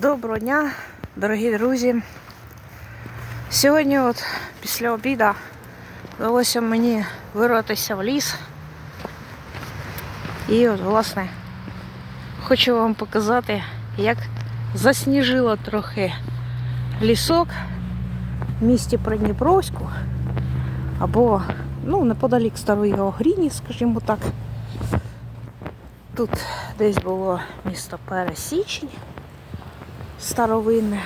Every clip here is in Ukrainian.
Доброго дня, дорогі друзі. Сьогодні, от після обіду, вдалося мені вирватися в ліс. І от, власне, хочу вам показати, як засніжило трохи лісок в місті Придніпровську або ну, неподалік старої Огріні, скажімо так. Тут десь було місто Пересічень старовинне.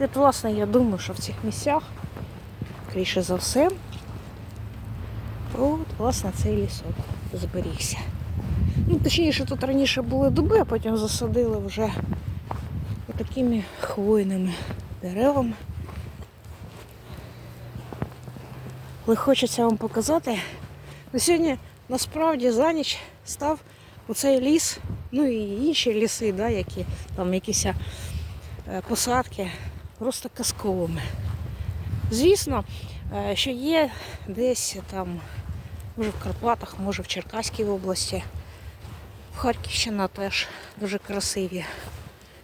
От, власне, я думаю, що в цих місцях, скоріше за все, от, власне, цей лісок зберігся. Ну, точніше, тут раніше були дуби, а потім засадили вже такими хвойними деревами. Але хочеться вам показати. На сьогодні насправді за ніч став оцей ліс, ну і інші ліси, да, які там якісь посадки, просто казковими. Звісно, е, що є десь там, може в Карпатах, може в Черкаській області, в Харківщина теж дуже красиві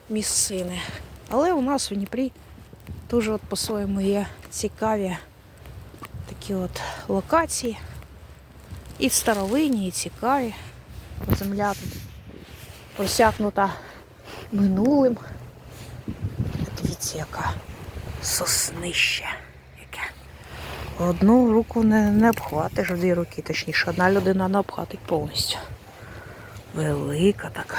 місцини. Але у нас в Дніпрі дуже от по-своєму є цікаві такі от локації. І старовинні, і цікаві. Земля тут просякнута минулим. Дивіться, яка соснище. Яке. Одну руку не, не обхватиш, дві руки, точніше, одна людина не обхватить повністю. Велика така.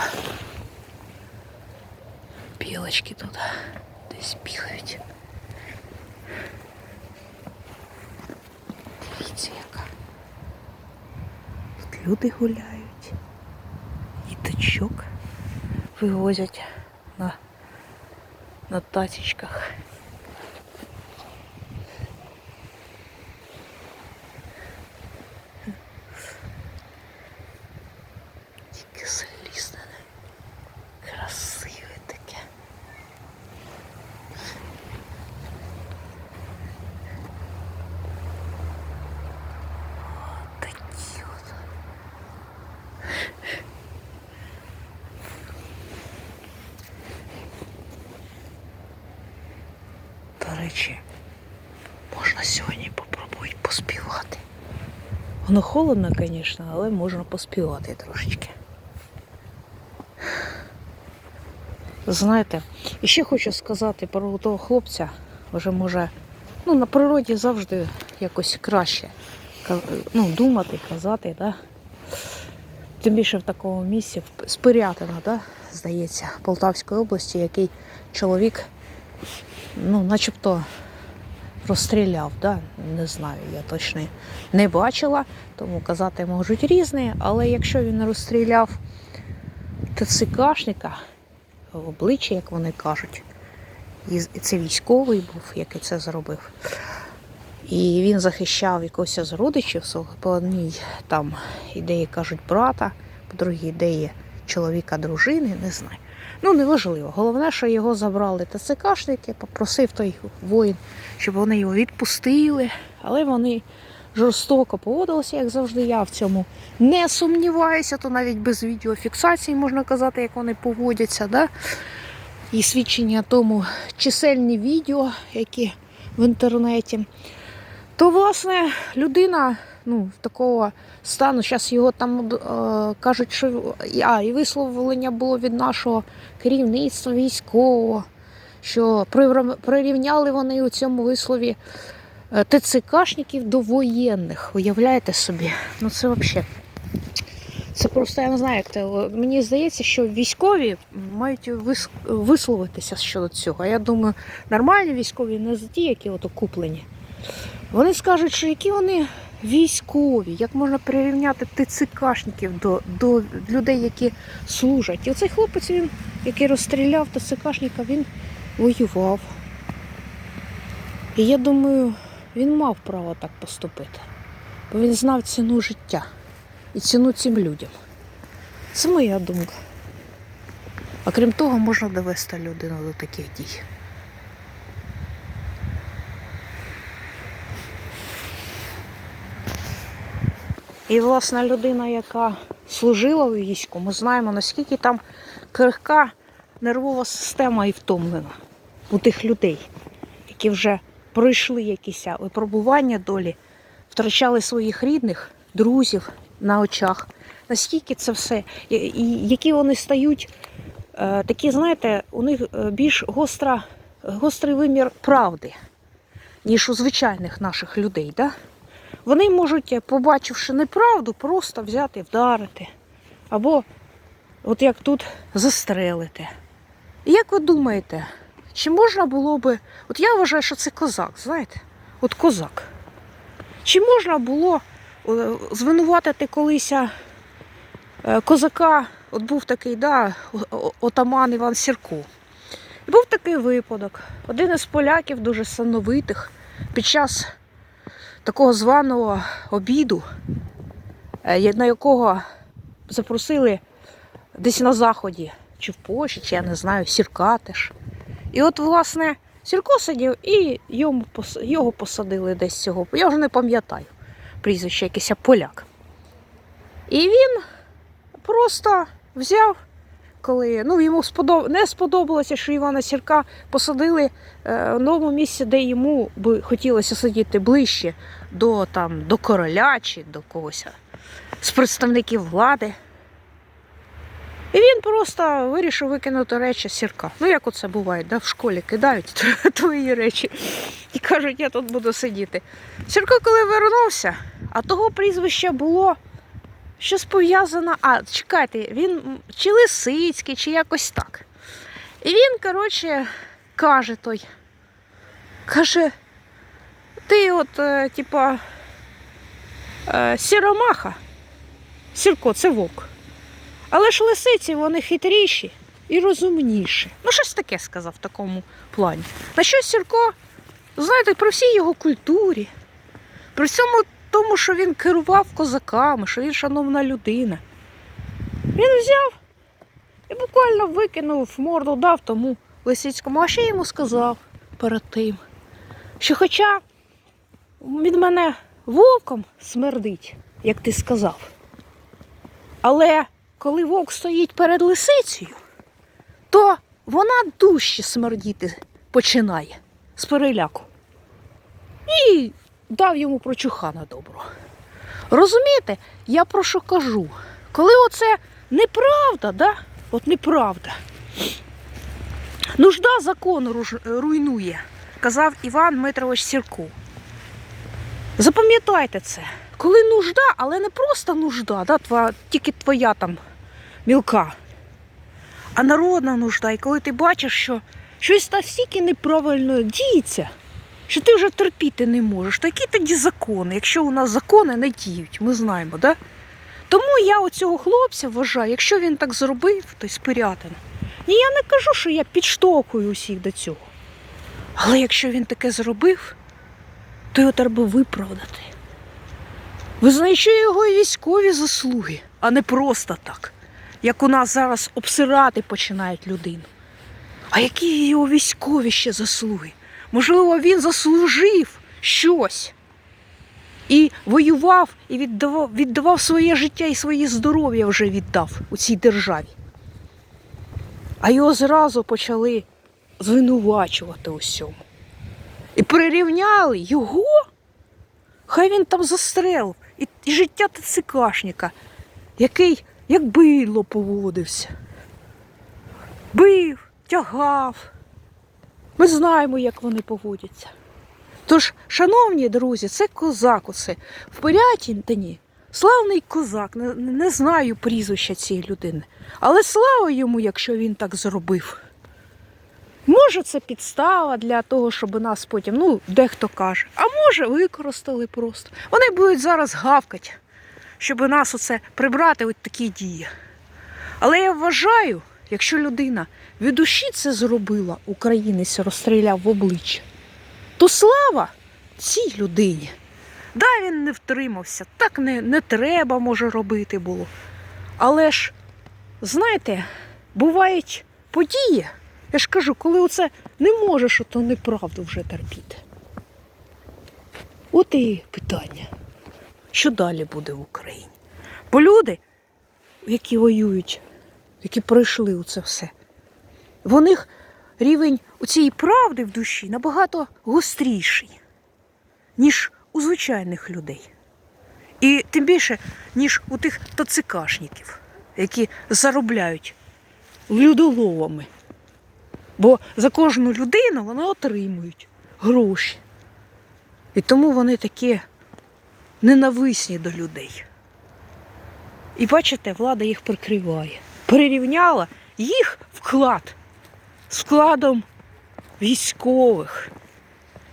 Білочки тут десь бігають. Дивіться, яка. Тут люди гуляють. І дочок вивозять на тачечках. Тільки залізнене. Красиве таке. От такі от. До речі, можна сьогодні попробувати поспівати. Воно холодно, звісно, але можна поспівати трошечки. Знаєте, і ще хочу сказати про того хлопця, вже може, ну на природі завжди якось краще ну, думати, казати, да? Тим більше в такому місці, в- з Пирятина, да? здається, Полтавської області, який чоловік, ну, начебто розстріляв, да? не знаю, я точно не бачила, тому казати можуть різні, але якщо він розстріляв ТЦКшника, в обличчя, як вони кажуть, і це військовий був, який це зробив. І він захищав якогось з родичів свого по одній там ідеї кажуть брата, по другій ідеї чоловіка дружини, не знаю. Ну, неважливо. Головне, що його забрали ТЦКшники, попросив той воїн, щоб вони його відпустили, але вони жорстоко поводилися, як завжди. Я в цьому не сумніваюся, то навіть без відеофіксації можна казати, як вони поводяться. Да? І свідчення тому чисельні відео, які в інтернеті. То, власне, людина ну, такого стану, зараз його там е, кажуть, що а, і висловлення було від нашого керівництва військового, що прирівняли вони у цьому вислові е, ТЦКшників до воєнних. Уявляєте собі? Ну це взагалі. Це просто я не знаю, як це. Мені здається, що військові мають висловитися щодо цього. Я думаю, нормальні військові не ті, які от окуплені. Вони скажуть, що які вони військові, як можна прирівняти ТЦКшників до, до людей, які служать. І оцей хлопець, він, який розстріляв ТЦКшника, він воював. І я думаю, він мав право так поступити, бо він знав ціну життя і ціну цим людям. Це моя думка. А крім того, можна довести людину до таких дій. І, власне, людина, яка служила у війську, ми знаємо, наскільки там крихка нервова система і втомлена у тих людей, які вже пройшли якісь випробування долі, втрачали своїх рідних, друзів на очах. Наскільки це все, і, які вони стають, е, такі, знаєте, у них е, більш гостра, гострий вимір правди, ніж у звичайних наших людей. Да? Вони можуть, е, побачивши неправду, просто взяти, вдарити. Або, от як тут, застрелити. І як ви думаєте, чи можна було би. От я вважаю, що це козак, знаєте? От козак. Чи можна було е, звинуватити колись е, козака, от був такий, да, отаман Іван Сірко. І був такий випадок. Один із поляків, дуже сановитих, під час такого званого обіду, е, на якого запросили десь на заході, чи в Польщі, чи я не знаю, Сірка теж. І от, власне, Сірко сидів і його посадили десь цього. Я вже не пам'ятаю прізвище, якийсь поляк. І він просто взяв, коли ну, йому сподоб... не сподобалося, що Івана Сірка посадили е, в новому місці, де йому би хотілося сидіти ближче до, там, до короля чи до когось з представників влади. І він просто вирішив викинути речі сірка. Ну, як оце буває, да? в школі кидають твої речі і кажуть, я тут буду сидіти. Сірко, коли вернувся, а того прізвища було щось пов'язане. А, чекайте, він чи Лисицький, чи якось так. І він, коротше, каже той, каже, ти от, е, типа, е, сіромаха. Сірко, це вовк. Але ж лисиці вони хитріші і розумніші. Ну, щось таке сказав в такому плані. На що Сірко, знаєте, при всій його культурі, при всьому тому, що він керував козаками, що він шановна людина. Він взяв і буквально викинув морду, дав тому Лисицькому, а ще йому сказав перед тим, що хоча від мене вовком смердить, як ти сказав. Але коли вовк стоїть перед лисицею, то вона дужче смердіти починає з переляку. І дав йому прочуха на добро. Розумієте, я про що кажу? Коли оце неправда, да? от неправда. Нужда закону руйнує, казав Іван Дмитрович Сірко. Запам'ятайте це. Коли нужда, але не просто нужда, да, тва, тільки твоя там мілка, а народна нужда. І коли ти бачиш, що щось настільки неправильно діється, що ти вже терпіти не можеш. Такі тоді закони, якщо у нас закони не діють, ми знаємо, да? Тому я оцього хлопця вважаю, якщо він так зробив, то й спирятина. Ні, я не кажу, що я підштовхую усіх до цього. Але якщо він таке зробив, то його треба виправдати. Визнаючи його і військові заслуги, а не просто так, як у нас зараз обсирати починають людину. А які його військові ще заслуги? Можливо, він заслужив щось і воював, і віддавав, віддавав своє життя і своє здоров'я вже віддав у цій державі. А його зразу почали звинувачувати усьому. І прирівняли його. Хай він там застрелив. І, і життя ТЦКшника, який як бидло поводився. Бив, тягав. Ми знаємо, як вони поводяться. Тож, шановні друзі, це козак оце. В Пирятіні славний козак, не, не знаю прізвища цієї людини. Але слава йому, якщо він так зробив. Може, це підстава для того, щоб нас потім, ну, дехто каже, а може, використали просто. Вони будуть зараз гавкати, щоб нас оце прибрати от такі дії. Але я вважаю, якщо людина від душі це зробила, українець розстріляв в обличчя, то слава цій людині. Да, він не втримався, так не, не треба, може, робити було. Але ж, знаєте, бувають події. Я ж кажу, коли оце не можеш, то неправду вже терпіти. От і питання, що далі буде в Україні? Бо люди, які воюють, які пройшли у це все, В них рівень у цієї правди в душі набагато гостріший, ніж у звичайних людей. І тим більше, ніж у тих тацикашників, які заробляють людоловами. Бо за кожну людину вони отримують гроші. І тому вони такі ненависні до людей. І бачите, влада їх прикриває. Перерівняла їх вклад з вкладом військових,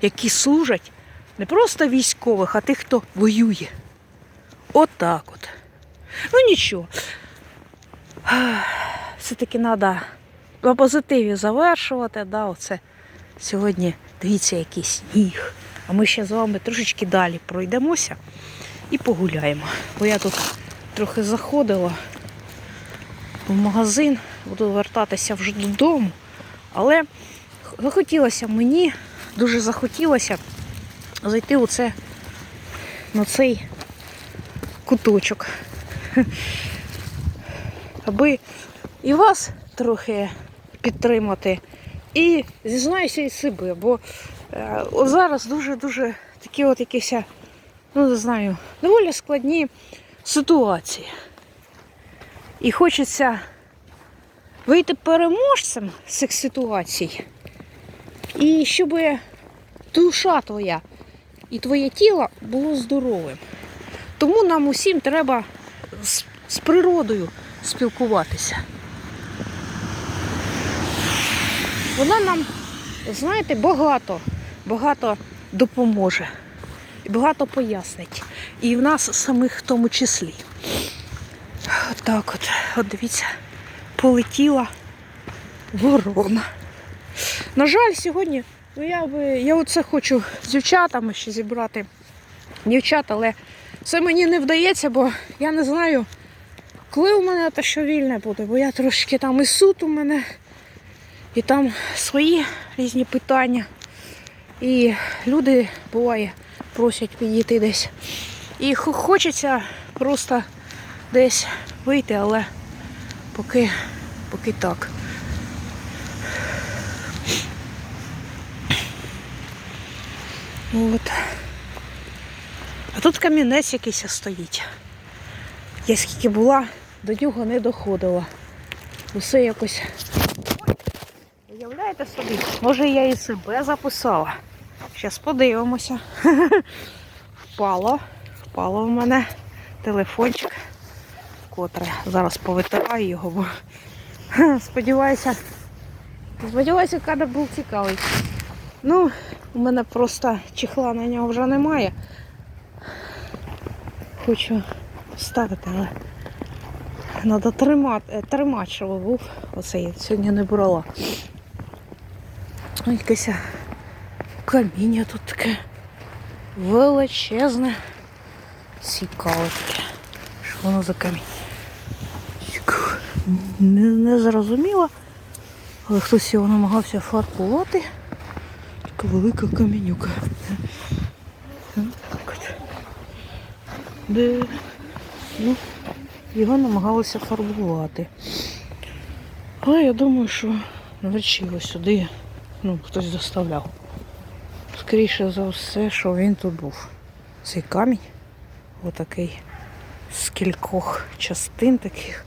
які служать не просто військових, а тих, хто воює. От так от. Ну нічого. Все-таки треба на позитиві завершувати. Да, оце сьогодні дивіться, який сніг. А ми ще з вами трошечки далі пройдемося і погуляємо. Бо я тут трохи заходила в магазин, буду вертатися вже додому. Але захотілося мені, дуже захотілося зайти у це, на цей куточок. Аби і вас трохи підтримати, і зізнаюся і себе, бо е, от зараз дуже-дуже такі от якісь, ну не знаю, доволі складні ситуації. І хочеться вийти переможцем з цих ситуацій. І щоб душа твоя і твоє тіло було здоровим. Тому нам усім треба з, природою спілкуватися. Вона нам, знаєте, багато, багато допоможе. Багато пояснить. І в нас самих в тому числі. Отак от, от дивіться, полетіла ворона. На жаль, сьогодні, ну я би, я оце хочу з дівчатами ще зібрати дівчат, але це мені не вдається, бо я не знаю, коли у мене те, що вільне буде, бо я трошки там і суд у мене, і там свої різні питання. І люди буває просять підійти десь. І хочеться просто десь вийти, але поки, поки так. От. А тут камінець якийсь стоїть. Я скільки була, до нього не доходила. Усе якось. Уявляєте собі? Може я і себе записала. Зараз подивимося. Впало. Впало в мене телефончик, котре зараз повитираю його, бо сподіваюся. Сподіваюся, кадр був цікавий. Ну, у мене просто чехла на нього вже немає. Хочу ставити, але треба тримати, е, тримати, щоб був. Оце я сьогодні не брала. Ой, якесь каміння тут таке величезне. Цікаве таке. Що воно за камінь? Не зрозуміло, але хтось його намагався фарбувати. Така велика камінюка. Де? Ну, його намагалися фарбувати. Але я думаю, що навряд його сюди ну, хтось доставляв. Скоріше за все, що він тут був. Цей камінь, отакий з кількох частин таких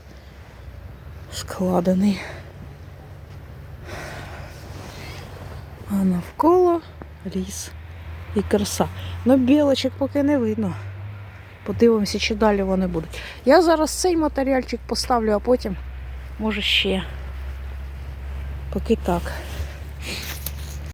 складений. А навколо ліс і краса. Ну, білочок поки не видно. Подивимося, чи далі вони будуть. Я зараз цей матеріальчик поставлю, а потім, може, ще. Поки так.